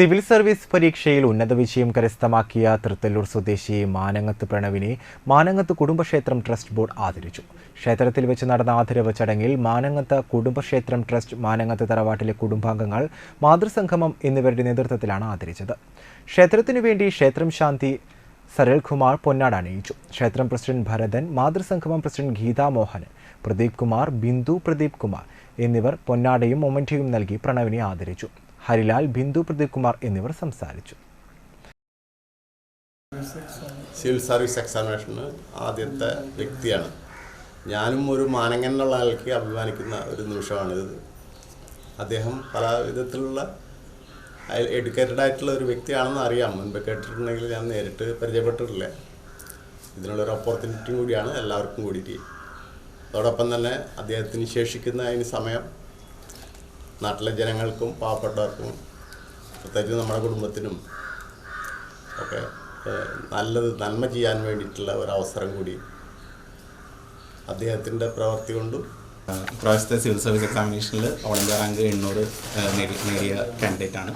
Civil service പരീക്ഷയിൽ ഉന്നത വിജയം കരസ്ഥമാക്കിയ തൃത്തല്ലൂർ സ്വദേശി മാനങ്ങത്ത് പ്രണവിനെ മാനങ്ങത്ത് കുടുംബക്ഷേത്രം ട്രസ്റ്റ് ബോർഡ് ആദരിച്ചു. ക്ഷേത്രത്തിൽ വെച്ച് നടന്ന ആദരവ് ചടങ്ങിൽ മാനങ്ങത്ത് കുടുംബക്ഷേത്രം ട്രസ്റ്റ് മാനങ്ങത്ത് തറവാട്ടിലെ കുടുംബാംഗങ്ങൾ മാതൃസംഗമം എന്നിവരുടെ നേതൃത്വത്തിലാണ് ആദരിച്ചത്. ക്ഷേത്രത്തിനു വേണ്ടി ക്ഷേത്രം ശാന്തി സരൽകുമാർ പൊന്നാട് അണിയിച്ചു. ക്ഷേത്രം പ്രസിഡന്റ് ഭരതൻ മാതൃസംഗമം പ്രസിഡന്റ് ഗീതാ മോഹൻ പ്രദീപ് കുമാർ ബിന്ദു പ്രദീപ് കുമാർ എന്നിവർ പൊന്നാടയും മൊമന്റിയും നൽകി പ്രണവിനെ ആദരിച്ചു. ഹരിലാൽ ബിന്ദു പ്രദീപ് കുമാർ എന്നിവർ സംസാരിച്ചു. സിവിൽ സർവീസ് എക്സാമിനേഷന് ആദ്യത്തെ വ്യക്തിയാണ്. ഞാനും ഒരു മാനങ്ങൻ എന്നുള്ള ആൾക്ക് അഭിമാനിക്കുന്ന ഒരു നിമിഷമാണിത്. അദ്ദേഹം പല വിധത്തിലുള്ള എഡ്യൂക്കേറ്റഡ് ആയിട്ടുള്ള ഒരു വ്യക്തിയാണെന്ന് അറിയാം. മുൻപ് കേട്ടിട്ടുണ്ടെങ്കിൽ ഞാൻ നേരിട്ട് പരിചയപ്പെട്ടിട്ടില്ല. ഇതിനുള്ളൊരു ഓപ്പർച്യൂണിറ്റിയും കൂടിയാണ് എല്ലാവർക്കും കൂടിയിട്ട്. അതോടൊപ്പം തന്നെ അദ്ദേഹത്തിന് ശേഷിക്കുന്ന അതിന് സമയം നാട്ടിലെ ജനങ്ങൾക്കും പാവപ്പെട്ടവർക്കും പ്രത്യേകിച്ച് നമ്മുടെ കുടുംബത്തിനും ഒക്കെ നല്ലത് നന്മ ചെയ്യാൻ വേണ്ടിയിട്ടുള്ള ഒരു അവസരം കൂടി അദ്ദേഹത്തിന്റെ പ്രവൃത്തി കൊണ്ടും ഇപ്രാവശ്യത്തെ സിവിൽ സർവീസ് എക്സാമിനേഷനിൽ ഓൾ റാങ്ക് എണ്ണൂറ് നേടിയ കാൻഡിഡേറ്റ് ആണ്.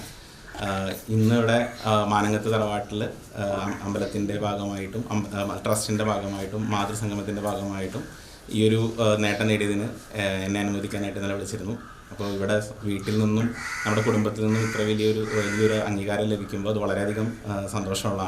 ഇന്നിവിടെ മാനങ്ങത്ത് തറവാട്ടിൽ അമ്പലത്തിന്റെ ഭാഗമായിട്ടും ട്രസ്റ്റിന്റെ ഭാഗമായിട്ടും മാതൃസംഗമത്തിന്റെ ഭാഗമായിട്ടും ഈ ഒരു നേട്ടം നേടിയതിന് എന്നെ അനുമോദിക്കാനായിട്ട് നിലവിളിച്ചിരുന്നു. വിളിച്ചിരുന്നു അപ്പോൾ ഇവിടെ വീട്ടിൽ നിന്നും നമ്മുടെ കുടുംബത്തിൽ നിന്നും ഇത്ര വലിയൊരു വലിയൊരു അംഗീകാരം ലഭിക്കുമ്പോൾ അത് വളരെയധികം ആഹ് സന്തോഷമുള്ളതാണ്